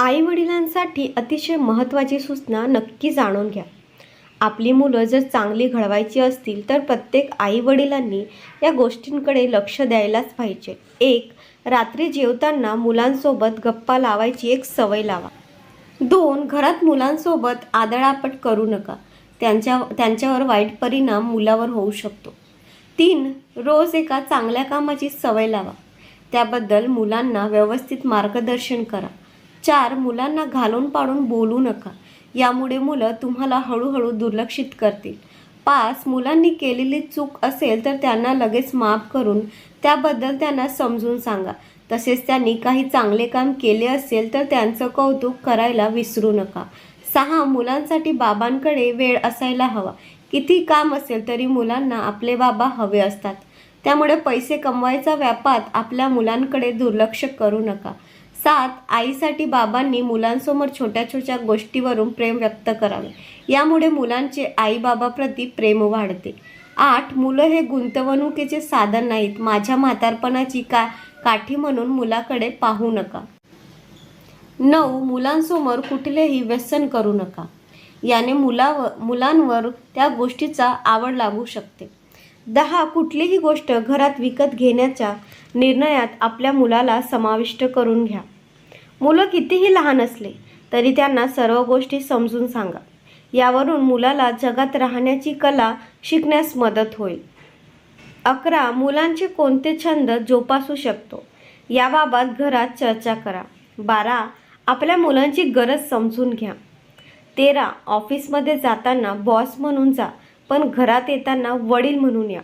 आई वडिलांसाठी अतिशय महत्त्वाची सूचना नक्की जाणून घ्या. आपली मुलं जर चांगली घडवायची असतील तर प्रत्येक आई वडिलांनी या गोष्टींकडे लक्ष द्यायलाच पाहिजे. एक रात्री जेवताना मुलांसोबत गप्पा लावायची एक सवय लावा. दोन घरात मुलांसोबत आदळापट करू नका. त्यांच्या त्यांच्यावर वाईट परिणाम मुलावर होऊ शकतो. तीन रोज एका चांगल्या कामाची सवय लावा. त्याबद्दल मुलांना व्यवस्थित मार्गदर्शन करा. चार मुलांना घालून पाडून बोलू नका. यामुळे मुलं तुम्हाला हळूहळू दुर्लक्षित करतील. पाच मुलांनी केलेली चूक असेल तर त्यांना लगेच माफ करून त्याबद्दल त्यांना समजून सांगा. तसेच त्यांनी काही चांगले काम केले असेल तर त्यांचं कौतुक करायला विसरू नका. सहा मुलांसाठी बाबांकडे वेळ असायला हवा. किती काम असेल तरी मुलांना आपले बाबा हवे असतात. त्यामुळे पैसे कमवायचा व्यापात आपल्या मुलांकडे दुर्लक्ष करू नका. सात आईसाठी बाबांनी मुलांसमोर छोट्या छोट्या गोष्टीवरून प्रेम व्यक्त करावे. यामुळे मुलांचे आई बाबाप्रती प्रेम वाढते. आठ मुलं हे गुंतवणुकीचे साधन नाहीत. माझ्या म्हातारपणाची का काठी म्हणून मुलाकडे पाहू नका. नऊ मुलांसमोर कुठलेही व्यसन करू नका. याने मुलावर मुलांवर त्या गोष्टीचा आवड लागू शकते. दहा कुठलीही गोष्ट घरात विकत घेण्याच्या निर्णयात आपल्या मुलाला समाविष्ट करून घ्या. मुलं कितीही लहान असले तरी त्यांना सर्व गोष्टी समजून सांगा. यावरून मुलाला जगात राहण्याची कला शिकण्यास मदत होईल. अकरा मुलांचे कोणते छंद जोपासू शकतो? याबाबत घरात चर्चा करा. बारा आपल्या मुलांची गरज समजून घ्या. तेरा ऑफिसमध्ये जाताना बॉस म्हणून जा. पण घरात येताना वडील म्हणून या.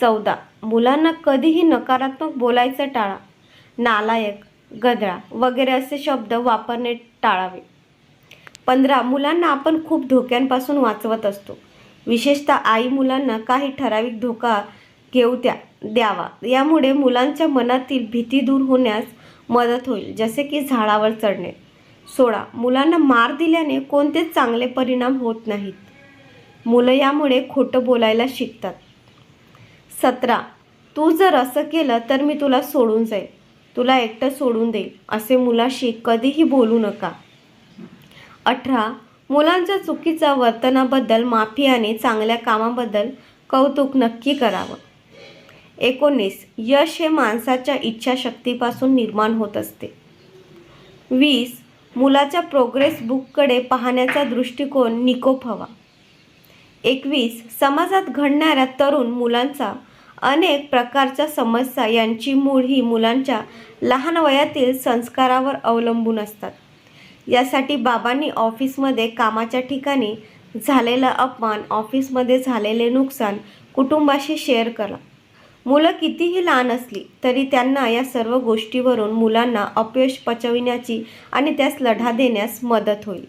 चौदा. मुलांना कधीही नकारात्मक बोलायचं टाळा. नालायक गदळा वगैरे असे शब्द वापरणे टाळावे. पंधरा. मुलांना आपण खूप धोक्यांपासून वाचवत असतो. विशेषतः आई मुलांना काही ठराविक धोका घेऊ द्या द्यावा. यामुळे मुलांच्या मनातील भीती दूर होण्यास मदत होईल जसे की झाडावर चढणे. सोळा. मुलांना मार दिल्याने कोणतेच चांगले परिणाम होत नाहीत? मुलं यामुळे खोटं बोलायला शिकतात. सतरा तू जर असं केलं तर मी तुला सोडून जाईल तुला एकटं सोडून देईल असे मुलाशी कधीही बोलू नका. अठरा मुलांच्या चुकीच्या वर्तनाबद्दल माफी आणि चांगल्या कामाबद्दल कौतुक नक्की करावं. एकोणीस यश हे माणसाच्या इच्छाशक्तीपासून निर्माण होत असते. वीस मुलाच्या प्रोग्रेस बुककडे पाहण्याचा दृष्टिकोन निकोप हवा. एकवीस समाजात घडणाऱ्या तरुण मुलांचा अनेक प्रकारच्या समस्या यांची मूळ ही मुलांच्या लहान वयातील संस्कारावर अवलंबून असतात. यासाठी बाबांनी ऑफिसमध्ये कामाच्या ठिकाणी झालेला अपमान ऑफिसमध्ये झालेले नुकसान कुटुंबाशी शेअर करा. मुलं कितीही लहान असली तरी त्यांना या सर्व गोष्टीवरून मुलांना अपयश पचविण्याची आणि त्यास लढा देण्यास मदत होईल.